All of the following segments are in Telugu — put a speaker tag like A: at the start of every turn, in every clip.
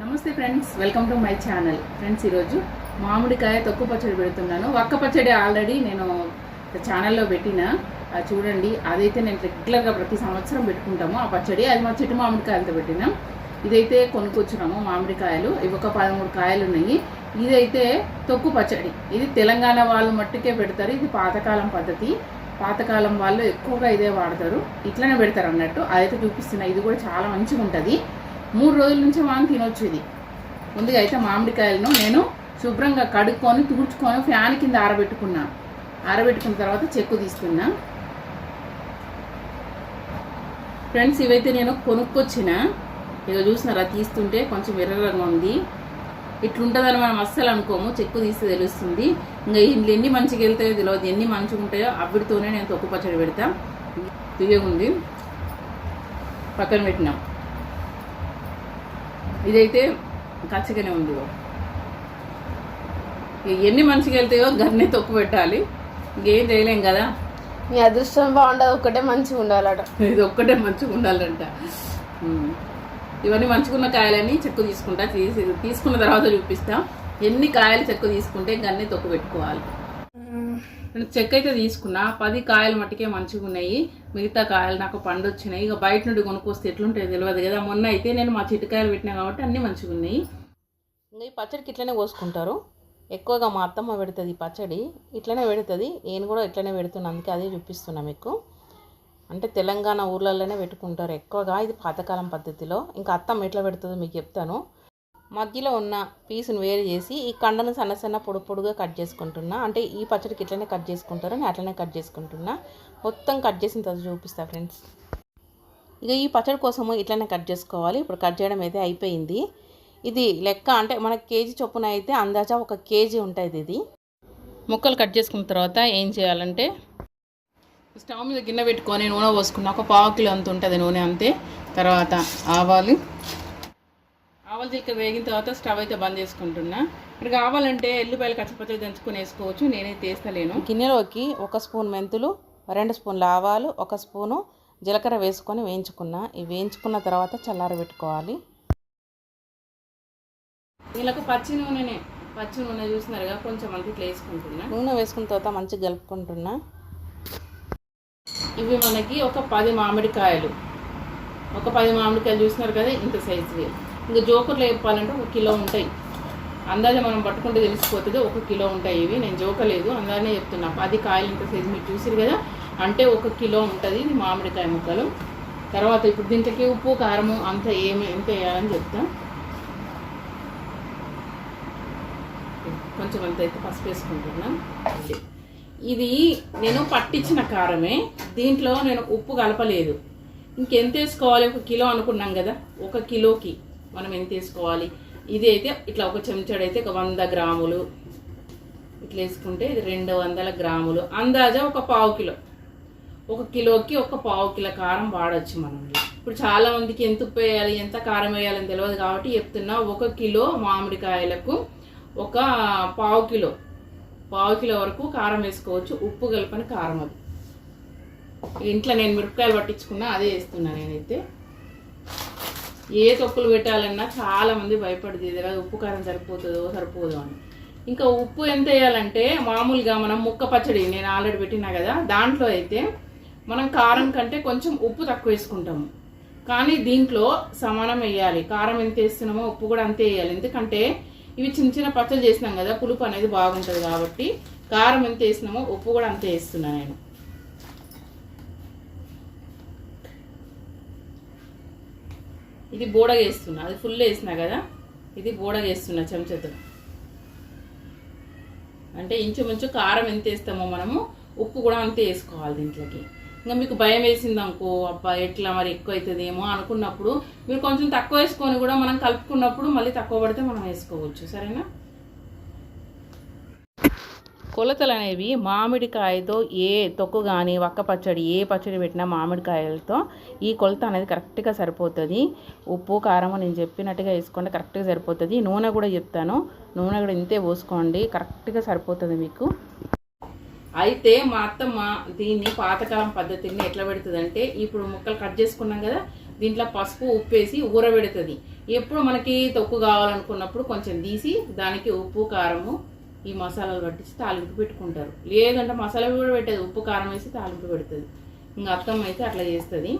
A: నమస్తే friends welcome to my channel. Friends ఈరోజు మామిడికాయ తొక్కు పచ్చడి పెడుతున్నాను. వక్క పచ్చడి ఆల్రెడీ నేను ఛానల్లో పెట్టిన. చూడండి అదైతే నేను రెగ్యులర్గా ప్రతి సంవత్సరం పెట్టుకుంటాము ఆ పచ్చడి. అది మా చెట్టు మామిడికాయలతో పెట్టినాం. ఇదైతే కొనుక్కొచ్చినాము మామిడికాయలు. ఇవి ఒక పదమూడు కాయలు ఉన్నాయి. ఇదైతే తొక్కు పచ్చడి. ఇది తెలంగాణ వాళ్ళు మట్టుకే పెడతారు. ఇది పాతకాలం పద్ధతి. పాతకాలం వాళ్ళు ఎక్కువగా ఇదే వాడతారు. ఇట్లనే పెడతారు అన్నట్టు. అదైతే చూపిస్తున్నా. ఇది కూడా చాలా మంచిగా ఉంటుంది మూడు రోజుల నుంచి మనం తినొచ్చు ఇది. ముందుగా అయితే మామిడికాయలను నేను శుభ్రంగా కడుక్కొని తుడుచుకొని ఫ్యాన్ కింద ఆరబెట్టుకున్నా. ఆరబెట్టుకున్న తర్వాత చెక్కు తీసుకున్నా. ఫ్రెండ్స్ ఇవైతే నేను కొనుక్కొచ్చిన. ఇక చూసినారా తీస్తుంటే కొంచెం ఎర్రగా ఉంది. ఇట్లుంటుందని మనం అస్సలు అనుకోము. చెక్కు తీస్తే తెలుస్తుంది. ఇంకా ఇందులో ఎన్ని మంచిగా వెళ్తాయో తెలియదు ఎన్ని మంచిగా ఉంటాయో అవిడితోనే నేను తొక్కు పచ్చడి పెడతా. ఉంది. పక్కన పెట్టినాం. ఇదైతే కచ్చగానే ఉంది ఎన్ని మంచిగా వెళ్తాయో గన్నే తొక్కు పెట్టాలి. ఇంకేం చేయలేం కదా.
B: మీ అదృష్టం బాగుండదు ఒకటే మంచిగా ఉండాలట.
A: ఇది ఒక్కటే మంచిగా ఉండాలంట. ఇవన్నీ మంచుకున్న కాయలని చెక్కు తీసుకుంటా తీసి తీసుకున్న తర్వాత చూపిస్తా. ఎన్ని కాయలు చెక్కు తీసుకుంటే గన్నే తొక్కు పెట్టుకోవాలి. నేను చెక్క అయితే తీసుకున్నా. పది కాయలు మట్టుకే మంచిగా ఉన్నాయి. మిగతా కాయలు నాకు పండు వచ్చినాయి ఇక బయట నుండి కొనుక్కొస్తే ఎట్లుంటాయి తెలియదు కదా. మొన్న అయితే నేను మా చిట్టుకాయలు పెట్టినా కాబట్టి అన్నీ మంచిగా ఉన్నాయి. ఇంకా ఈ పచ్చడికి ఇట్లనే కోసుకుంటారు. ఎక్కువగా మా అత్తమ్మ పెడుతుంది ఈ పచ్చడి. ఇట్లనే పెడుతుంది. నేను కూడా ఇట్లనే పెడుతున్నా. అందుకే అదే చూపిస్తున్నా మీకు. అంటే తెలంగాణ ఊర్లలోనే పెట్టుకుంటారు ఎక్కువగా. ఇది పాతకాలం పద్ధతిలో. ఇంకా అత్తమ్మ ఎట్లా పెడుతుందో మీకు చెప్తాను. మధ్యలో ఉన్న పీసును వేరు చేసి ఈ కండను సన్న సన్న పొడి పొడిగా కట్ చేసుకుంటున్నా. అంటే ఈ పచ్చడికి ఇట్లనే కట్ చేసుకుంటారని అట్లనే కట్ చేసుకుంటున్నా. మొత్తం కట్ చేసిన తర్వాత చూపిస్తా ఫ్రెండ్స్. ఇక ఈ పచ్చడి కోసము ఇట్లనే కట్ చేసుకోవాలి. ఇప్పుడు కట్ చేయడం అయితే అయిపోయింది. ఇది లెక్క అంటే మనకి కేజీ చొప్పున అయితే అందాజా ఒక కేజీ ఉంటుంది ఇది. ముక్కలు కట్ చేసుకున్న తర్వాత ఏం చేయాలంటే స్టవ్ మీద గిన్నె పెట్టుకొని నూనె పోసుకున్న ఒక పావు కిలో అంత ఉంటుంది నూనె అంతే. తర్వాత ఆవాలు ఆవాలు ఇక్కడ వేగిన తర్వాత స్టవ్ అయితే బంద్ చేసుకుంటున్నా. ఇక్కడ కావాలంటే ఎల్లుపాయలు కచ్చపచ్చడి దంచుకొని వేసుకోవచ్చు. నేనైతే వేస్తలేను గిన్నెలోకి ఒక స్పూన్ మెంతులు రెండు స్పూన్ల ఆవాలు ఒక స్పూను జీలకర్ర వేసుకొని వేయించుకున్నా. ఇవి వేయించుకున్న తర్వాత చల్లారబెట్టుకోవాలి వీళ్ళకు పచ్చి నూనెనే. పచ్చి నూనె చూసినారుగా కొంచెం అంత ఇట్లా వేసుకుంటున్నా. నూనె వేసుకున్న తర్వాత మంచిగా కలుపుకుంటున్నా ఇవి మనకి ఒక పది మామిడికాయలు. ఒక పది మామిడికాయలు చూసినారు కదా ఇంత సైజువి ఇంకా జోకర్లో చెప్పాలంటే ఒక కిలో ఉంటాయి. అందాజ మనం పట్టుకుంటే తెలిసిపోతుంది ఒక కిలో ఉంటాయి ఇవి. నేను జోకలేదు అందాజనే చెప్తున్నా. పది కాయలు ఇంత సైజు మీరు చూసిరు కదా? అంటే ఒక కిలో ఉంటుంది ఇది మామిడికాయ ముక్కలు. తర్వాత ఇప్పుడు దీంట్లోకి ఉప్పు కారము అంత ఏమి ఎంత వేయాలని చెప్తా. కొంచెం అంత అయితే పసుపు వేసుకుంటున్నా. ఇది నేను పట్టించిన కారమే. దీంట్లో నేను ఉప్పు కలపలేదు. ఇంకెంత వేసుకోవాలి? ఒక కిలో అనుకున్నాం కదా? ఒక కిలోకి. మనం ఎంత వేసుకోవాలి? ఇది అయితే ఇట్లా ఒక చెంచాడు అయితే ఒక వంద గ్రాములు. ఇట్లా వేసుకుంటే ఇది రెండు వందల గ్రాములు. అందాజా ఒక పావు కిలో. ఒక కిలోకి ఒక పావు కిలో కారం వాడచ్చు మనం. ఇప్పుడు చాలా మందికి ఎంత ఉప్పు వేయాలి ఎంత కారం వేయాలని తెలియదు కాబట్టి చెప్తున్నా ఒక కిలో మామిడికాయలకు ఒక పావు కిలో. పావు కిలో వరకు కారం వేసుకోవచ్చు. ఉప్పు కలపని కారం అది. ఇంట్లో నేను మిరపకాయలు పట్టించుకున్నా అదే వేస్తున్నా నేనైతే. ఏ తొక్కులు పెట్టాలన్నా చాలా మంది భయపడుతుంది ఇది కదా ఉప్పు కారం సరిపోతుందో సరిపోదో అని. ఇంకా ఉప్పు ఎంత వేయాలంటే మామూలుగా మనం ముక్క పచ్చడి నేను ఆల్రెడీ పెట్టినా కదా దాంట్లో అయితే మనం కారం కంటే కొంచెం ఉప్పు తక్కువ వేసుకుంటాము. కానీ దీంట్లో సమానం వేయాలి. కారం ఎంత వేస్తున్నామో ఉప్పు కూడా అంతే వేయాలి. ఎందుకంటే ఇవి చిన్న చిన్న పచ్చడి చేసినాం కదా పులుపు అనేది బాగుంటుంది కాబట్టి కారం ఎంత వేసినామో ఉప్పు కూడా అంతే వేస్తున్నాను నేను. ఇది బోడగా వేస్తున్నా అది ఫుల్ వేసినా కదా? ఇది బోడగా వేస్తున్నా చెంచాతో. అంటే ఇంచుమించు కారం ఎంత వేస్తామో మనము ఉప్పు కూడా అంతే వేసుకోవాలి దీంట్లోకి. ఇంకా మీకు భయం వేసింది అనుకో అబ్బా ఎట్లా మరి ఎక్కువ అవుతుందేమో అనుకున్నప్పుడు మీరు కొంచెం తక్కువ వేసుకొని కూడా మనం కలుపుకున్నప్పుడు మళ్ళీ తక్కువ పడితే మనం వేసుకోవచ్చు. సరేనా? కొలతలు అనేవి మామిడికాయతో ఏ తొక్కు కానీ వక్క పచ్చడి ఏ పచ్చడి పెట్టినా మామిడికాయలతో ఈ కొలత అనేది కరెక్ట్గా సరిపోతుంది. ఉప్పు కారం నేను చెప్పినట్టుగా వేసుకుంటే కరెక్ట్గా సరిపోతుంది. నూనె కూడా చెప్తాను. నూనె కూడా ఇంతే పోసుకోండి. కరెక్ట్గా సరిపోతుంది మీకు. అయితే మా అత్తమ్మ దీన్ని పాతకాలం పద్ధతిని ఎట్లా పెడుతుందంటే ఇప్పుడు ముక్కలు కట్ చేసుకున్నాం కదా దీంట్లో పసుపు ఉప్పు వేసి ఊరబెడుతుంది. ఎప్పుడు మనకి తొక్కు కావాలనుకున్నప్పుడు కొంచెం తీసి దానికి ఉప్పు కారము ఈ మసాలాలు పట్టించి తాలింపు పెట్టుకుంటారు. లేదంటే మసాలా కూడా పెట్టదు. ఉప్పు కారం వేసి తాలింపు పెడుతుంది. ఇంకా అత్తమ్మ అయితే అట్లా చేస్తుంది.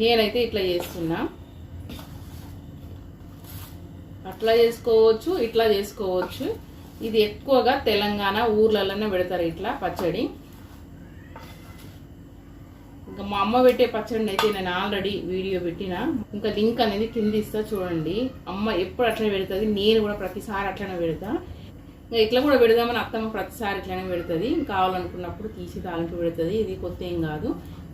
A: నేనైతే ఇట్లా చేస్తున్నా. అట్లా చేసుకోవచ్చు ఇట్లా చేసుకోవచ్చు. ఇది ఎక్కువగా తెలంగాణ ఊర్లలోనే పెడతారు ఇట్లా పచ్చడి. ఇంకా మా అమ్మ పెట్టే పచ్చడిని అయితే నేను ఆల్రెడీ వీడియో పెట్టిన. ఇంకా లింక్ అనేది కింద ఇస్తా చూడండి. అమ్మ ఎప్పుడు అట్లనే పెడుతుంది నేను కూడా ప్రతిసారి అట్లనే పెడతా. ఇంకా ఇట్లా కూడా పెడదామని అత్తమ్మ ప్రతిసారి ఇట్లనే పెడుతుంది. కావాలనుకున్నప్పుడు తీసి తాలింపు పెడుతుంది. ఇది కొత్త ఏం కాదు.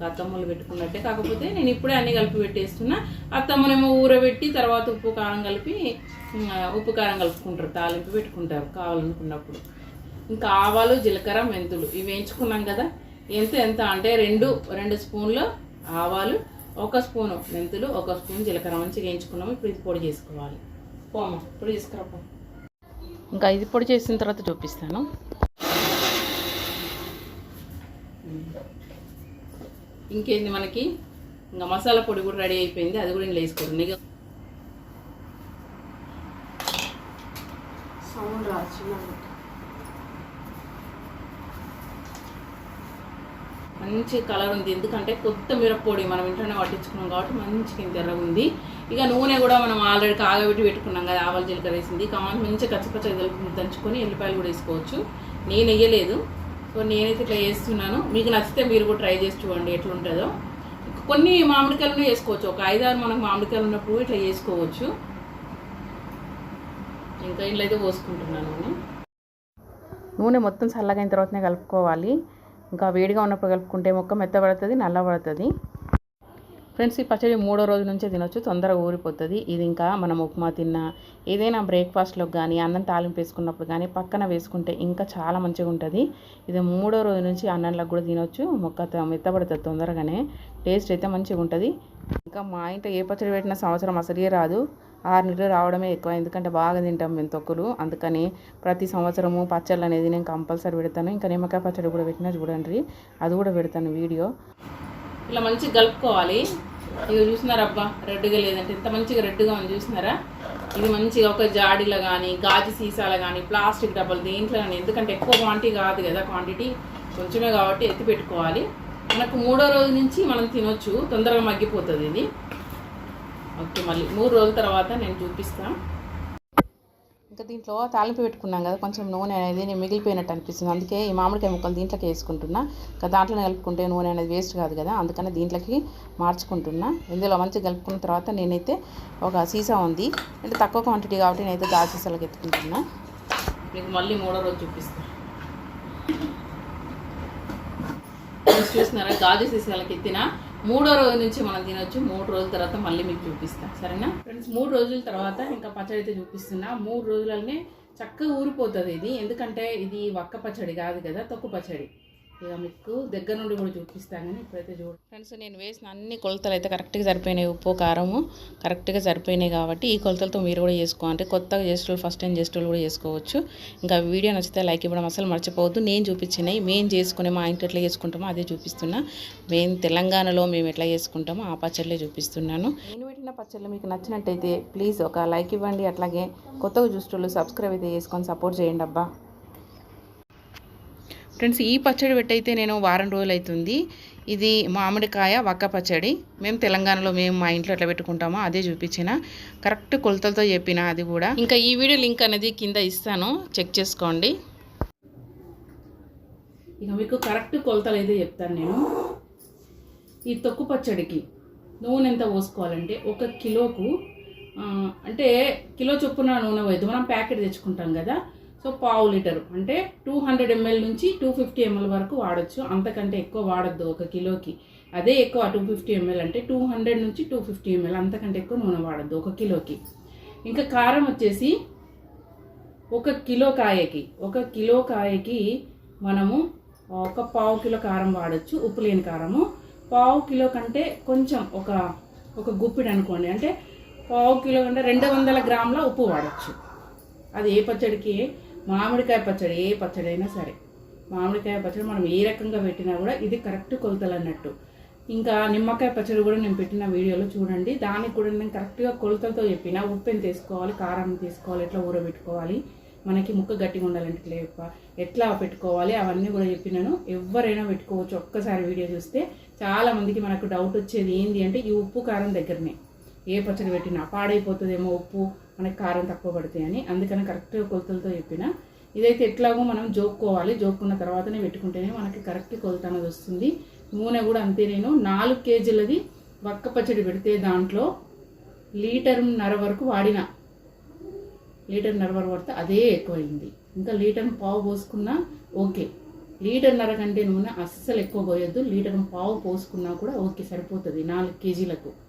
A: అత్తమ్మలు పెట్టుకున్నట్టే. కాకపోతే నేను ఇప్పుడే అన్ని కలిపి పెట్టేస్తున్నా. అత్తమ్మనేమో ఊరబెట్టి తర్వాత ఉప్పు కారం కలిపి ఉప్పు కారం కలుపుకుంటారు. తాలింపు పెట్టుకుంటారు కావాలనుకున్నప్పుడు. ఇంకా ఆవాలు జీలకర్ర మెంతులు ఇవి వేయించుకున్నాం కదా. ఎంత ఎంత అంటే రెండు రెండు స్పూన్లు ఆవాలు ఒక స్పూను మెంతులు ఒక స్పూన్ జీలకర్ర మంచిగా వేయించుకున్నాము. ఇప్పుడు ఇది పొడి చేసుకోవాలి. పోమా ఇప్పుడు తీసుకురా ఇంకా ఇది పొడి చేసిన తర్వాత చూపిస్తాను. ఇంకేంది మనకి? ఇంకా మసాలా పొడి కూడా రెడీ అయిపోయింది. అది కూడా నేను వేసుకోండి.
B: సౌండ్ రాదు
A: మంచి కలర్ ఉంది. ఎందుకంటే కొత్త మిరప్పొడి మనం ఇంట్లోనే పట్టించుకున్నాం కాబట్టి మంచిగా తెర ఉంది. ఇక నూనె కూడా మనం ఆల్రెడీ కాగబెట్టి పెట్టుకున్నాం కదా ఆవాలు జీలకర్ర వేసింది. కావాలి మంచిగా కచ్చపచ్చ దంచుకొని ఎల్లిపాయలు కూడా వేసుకోవచ్చు. నేను వేయలేదు. సో నేనైతే ఇట్లా చేస్తున్నాను మీకు నచ్చితే మీరు కూడా ట్రై చేసి చూడండి ఎట్లుంటుందో కొన్ని మామిడికాయలను వేసుకోవచ్చు. ఒక ఐదారు మనకు మామిడికాయలు ఉన్నప్పుడు ఇట్లా చేసుకోవచ్చు ఇంకా ఇంట్లో అయితే పోసుకుంటున్నాను నేను. నూనె మొత్తం చల్లగైన తర్వాతనే కలుపుకోవాలి. ఇంకా వేడిగా ఉన్నప్పుడు కలుపుకుంటే మొక్క మెత్తబడుతుంది నల్లబడుతుంది. ఫ్రెండ్స్ ఈ పచ్చడి మూడో రోజు నుంచే తినొచ్చు తొందరగా ఊరిపోతుంది. ఇది ఇంకా మనం ఉప్మా తిన్నా ఏదైనా బ్రేక్ఫాస్ట్లోకి కానీ అన్నం తాలింపు వేసుకున్నప్పుడు కానీ పక్కన వేసుకుంటే ఇంకా చాలా మంచిగా ఉంటుంది. ఇది మూడో రోజు నుంచి అన్నంలోకి కూడా తినొచ్చు మొక్క మెత్తబడుతుంది తొందరగానే. టేస్ట్ అయితే మంచిగా ఉంటుంది. ఇంకా మా ఇంట్లో ఏ పచ్చడి పెట్టిన సంవత్సరం అసలే రాదు. ఆరు నెలలు రావడమే ఎక్కువ. ఎందుకంటే బాగా తింటాం మేము తొక్కులు. అందుకని ప్రతి సంవత్సరము పచ్చళ్ళు అనేది నేను కంపల్సరీ పెడతాను. ఇంకా నిమ్మకాయ పచ్చడి కూడా పెట్టినా చూడండి. అది కూడా పెడతాను వీడియో. ఇలా మంచిగా కలుపుకోవాలి. ఇది చూసినారా అబ్బా? రెడ్గా లేదంటే ఎంత మంచిగా రెడ్గా ఉంది చూసినారా? ఇది మంచిగా ఒక జాడీలో కానీ గాజు సీసాలో కానీ ప్లాస్టిక్ డబ్బాలు దేంట్లో కానీ ఎందుకంటే ఎక్కువ క్వాంటిటీ కాదు కదా క్వాంటిటీ కొంచెమే కాబట్టి ఎత్తి పెట్టుకోవాలి. మనకు మూడో రోజు నుంచి మనం తినొచ్చు. తొందరగా మగ్గిపోతుంది ఇది. ఓకే మళ్ళీ మూడు రోజుల తర్వాత నేను చూపిస్తాను ఇంకా దీంట్లో తాలింపు పెట్టుకున్నాం కదా కొంచెం నూనె అనేది నేను మిగిలిపోయినట్టు అనిపిస్తుంది. అందుకే ఈ మామిడికాయ ముక్కలు దీంట్లోకి వేసుకుంటున్నా. ఇంకా దాంట్లో కలుపుకుంటే నూనె అనేది వేస్ట్ కాదు కదా అందుకని దీంట్లోకి మార్చుకుంటున్నా. ఇందులో మంచిగా కలుపుకున్న తర్వాత నేనైతే ఒక సీసా ఉంది. అంటే తక్కువ క్వాంటిటీ కాబట్టి నేనైతే గాజు సీసాలకు ఎత్తుకుంటున్నా. మీకు మళ్ళీ మూడో రోజు చూపిస్తాను చూస్తున్నారా గాజు సీసాలకి ఎత్తిన? మూడో రోజు నుంచి మనం తినొచ్చు. మూడు రోజుల తర్వాత మళ్ళీ మీకు చూపిస్తాం. సరేనా? ఫ్రెండ్స్ మూడు రోజుల తర్వాత ఇంకా పచ్చడి అయితే చూపిస్తున్నా. మూడు రోజులనే చక్కగా ఊరిపోతుంది ఇది. ఎందుకంటే ఇది వక్క పచ్చడి కాదు కదా తొక్కు పచ్చడి. ఇక మీకు దగ్గర నుండి కూడా చూపిస్తాను కానీ ఇప్పుడైతే చూడు. ఫ్రెండ్స్ నేను వేసిన అన్ని కొలతలు అయితే కరెక్ట్గా సరిపోయినాయి. ఉప్పు కారము కరెక్ట్గా సరిపోయినాయి కాబట్టి ఈ కొలతలతో మీరు కూడా చేసుకోవాలి కొత్తగా చేసేటోళ్ళు ఫస్ట్ టైం చేసేటోళ్ళు కూడా చేసుకోవచ్చు. ఇంకా వీడియో నచ్చితే లైక్ ఇవ్వడం అసలు మర్చిపోవద్దు. నేను చూపించినాయి మేము చేసుకునే మా ఇంట్లో ఎట్లా చేసుకుంటామో అదే చూపిస్తున్నా. మేము తెలంగాణలో మేము ఎట్లా చేసుకుంటామో ఆ పచ్చళ్ళే చూపిస్తున్నాను. నేను పెట్టిన పచ్చళ్ళు మీకు నచ్చినట్టయితే ప్లీజ్ ఒక లైక్ ఇవ్వండి. అట్లాగే కొత్తగా చూసేటోళ్ళు సబ్స్క్రైబ్ అయితే చేసుకొని సపోర్ట్ చేయండి అబ్బా. ఫ్రెండ్స్ ఈ పచ్చడి పెట్టయితే నేను వారం రోజులు అవుతుంది ఇది మామిడికాయ వక్క పచ్చడి. మేము తెలంగాణలో మేము మా ఇంట్లో ఎట్లా పెట్టుకుంటామో అదే చూపించిన. కరెక్ట్ కొలతలతో చెప్పిన అది కూడా. ఇంకా ఈ వీడియో లింక్ అనేది కింద ఇస్తాను. చెక్ చేసుకోండి. ఇక మీకు కరెక్ట్ కొలతలు అయితే చెప్తాను నేను. ఈ తొక్కు పచ్చడికి నూనె ఎంత పోసుకోవాలంటే ఒక కిలోకు అంటే కిలో చొప్పున నూనె పోయద్దు. మనం ప్యాకెట్ తెచ్చుకుంటాం కదా. సో పావు లీటరు. అంటే టూ హండ్రెడ్ ఎంఎల్ నుంచి టూ ఫిఫ్టీ ఎంఎల్ వరకు వాడచ్చు. అంతకంటే ఎక్కువ వాడద్దు ఒక కిలోకి. అదే ఎక్కువ టూ ఫిఫ్టీ ఎంఎల్ అంటే టూ హండ్రెడ్ నుంచి టూ ఫిఫ్టీ ఎంఎల్ అంతకంటే ఎక్కువ నూనె వాడద్దు ఒక కిలోకి. ఇంకా కారం వచ్చేసి ఒక కిలో కాయకి ఒక కిలో కాయకి మనము ఒక పావు కిలో కారం వాడచ్చు ఉప్పు లేని కారము. పావు కిలో కంటే కొంచెం ఒక ఒక గుప్పిడి అనుకోండి. అంటే పావు కిలో కంటే రెండు వందల గ్రాముల ఉప్పు వాడచ్చు. అది ఏ పచ్చడికి? మామిడికాయ పచ్చడి ఏ పచ్చడి అయినా సరే. మామిడికాయ పచ్చడి మనం ఏ రకంగా పెట్టినా కూడా ఇది కరెక్ట్ కొలతలు అన్నట్టు. ఇంకా నిమ్మకాయ పచ్చడి కూడా నేను పెట్టిన వీడియోలో చూడండి. దానికి కూడా నేను కరెక్ట్గా కొలతలతో చెప్పిన. ఉప్పు ఎంత తీసుకోవాలి కారం తీసుకోవాలి ఎట్లా ఊరబెట్టుకోవాలి మనకి ముక్క గట్టిగా ఉండాలంటే లేప ఎట్లా పెట్టుకోవాలి అవన్నీ కూడా చెప్పినాను. ఎవరైనా పెట్టుకోవచ్చు. ఒక్కసారి వీడియో చూస్తే చాలామందికి మనకు డౌట్ వచ్చేది ఏంటి అంటే ఈ ఉప్పు కారం దగ్గరనే. ఏ పచ్చడి పెట్టినా పాడైపోతుందేమో ఉప్పు. మనకి కారం తక్కువ పడతాయని. అని అందుకని కరెక్ట్గా కొలతలతో చెప్పిన. ఇదైతే ఎట్లాగో మనం జోక్కోవాలి. జోక్కున్న తర్వాతనే పెట్టుకుంటేనే మనకి కరెక్ట్ కొలత అనేది వస్తుంది. నూనె కూడా అంతే నేను. నాలుగు కేజీలది వక్క పచ్చడి పెడితే దాంట్లో లీటర్న్నర వరకు వాడిన. లీటర్న్నర వరకు పడితే అదే ఎక్కువైంది. ఇంకా లీటర్ పావు పోసుకున్నా ఓకే. లీటర్న్నర కంటే నూనె అస్సలు ఎక్కువ పోయొద్దు. లీటర్ పావు పోసుకున్నా కూడా ఓకే సరిపోతుంది నాలుగు కేజీలకు.